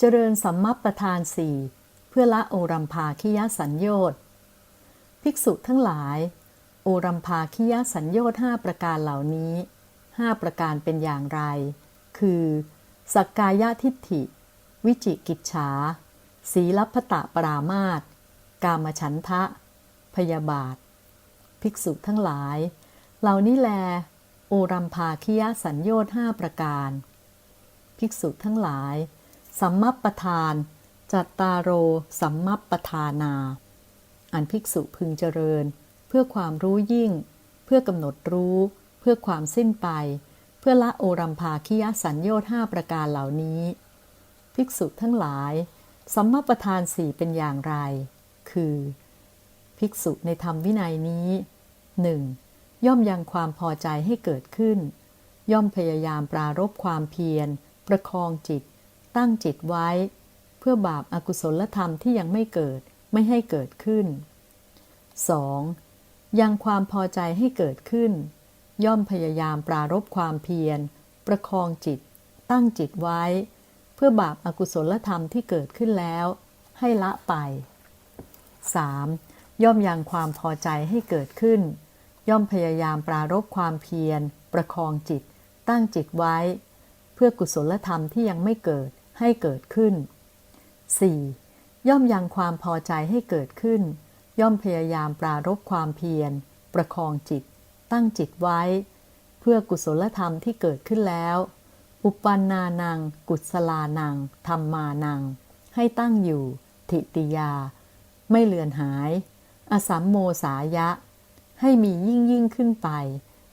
เจริญสัมมัปประธานสี่เพื่อละโอรัมภาคิยสัญโยชน์ภิกษุทั้งหลาย โอรัมภาคิยสัญโยชน์ห้าประการเหล่านี้ห้าประการเป็นอย่างไร คือสักกายทิฏฐิ วิจิกิจฉาสีลัพตะปรามาตกามฉันทะ พยาบาท ภิกษุทั้งหลาย เหล่านี้แล โอรัมภาคิยสัญโยชน์ห้าประการ ภิกษุทั้งหลาย สัมมัปปทาน จัตตารโร สัมมัปปทานา อันภิกษุพึงเจริญ เพื่อความรู้ยิ่ง เพื่อกำหนดรู้ เพื่อความสิ้นไป เพื่อละโอรัมภาคิยสัญโยชน์ห้าประการเหล่านี้ ภิกษุทั้งหลาย สัมมาประธานสี่เป็นอย่างไร คือ ภิกษุในธรรมวินัยนี้หนึ่งย่อมยังความพอใจให้เกิดขึ้น ย่อมพยายามปรารบความเพียร ประคองจิต ตั้งจิตไว้ เพื่อบาปอากุศลธรรมที่ยังไม่เกิดไม่ให้เกิดขึ้น 2. ยังความพอใจให้เกิดขึ้น ย่อมพยายามปรารบความเพียร ประคองจิต ตั้งจิตไว้ เพื่อบาปอากุศลธรรมที่เกิดขึ้นแล้ว ให้ละไป 3. ย่อมยังความพอใจให้เกิดขึ้น ย่อมพยายามปรารบความเพียร ประคองจิต ตั้งจิตไว้ เพื่อกุศลธรรมที่ยังไม่เกิด ให้เกิดขึ้น 4. ย่อมยังความพอใจให้เกิดขึ้น ย่อมพยายามปรารบความเพียร ประคองจิต ตั้งจิตไว้ เพื่อกุศลธรรมที่เกิดขึ้นแล้ว อุปันนานัง กุศลานัง ธรรมานัง ให้ตั้งอยู่ ทิติยา ไม่เลือนหาย อสัมโมสายะ ให้มียิ่งยิ่งขึ้นไป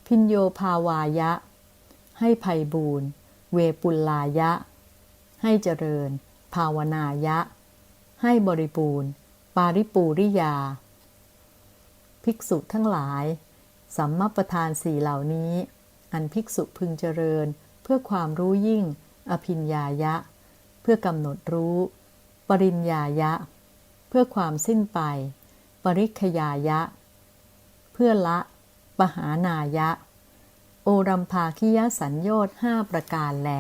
พินโยภาวายะ ให้ภัยบูนเวปุลลายะ ให้เจริญ ภาวนายะ ให้บริบูรณ์ ปาริปูริยา ภิกษุทั้งหลาย สัมมาประธานสี่เหล่านี้ อันภิกษุพึงเจริญ เพื่อความรู้ยิ่ง อภิญญายะ เพื่อกำหนดรู้ ปริญญายะ เพื่อความสิ้นไป ปริคยายะ เพื่อละ ปหานายะ โอรัมภาคิยสัญโยชน์ห้าประการแล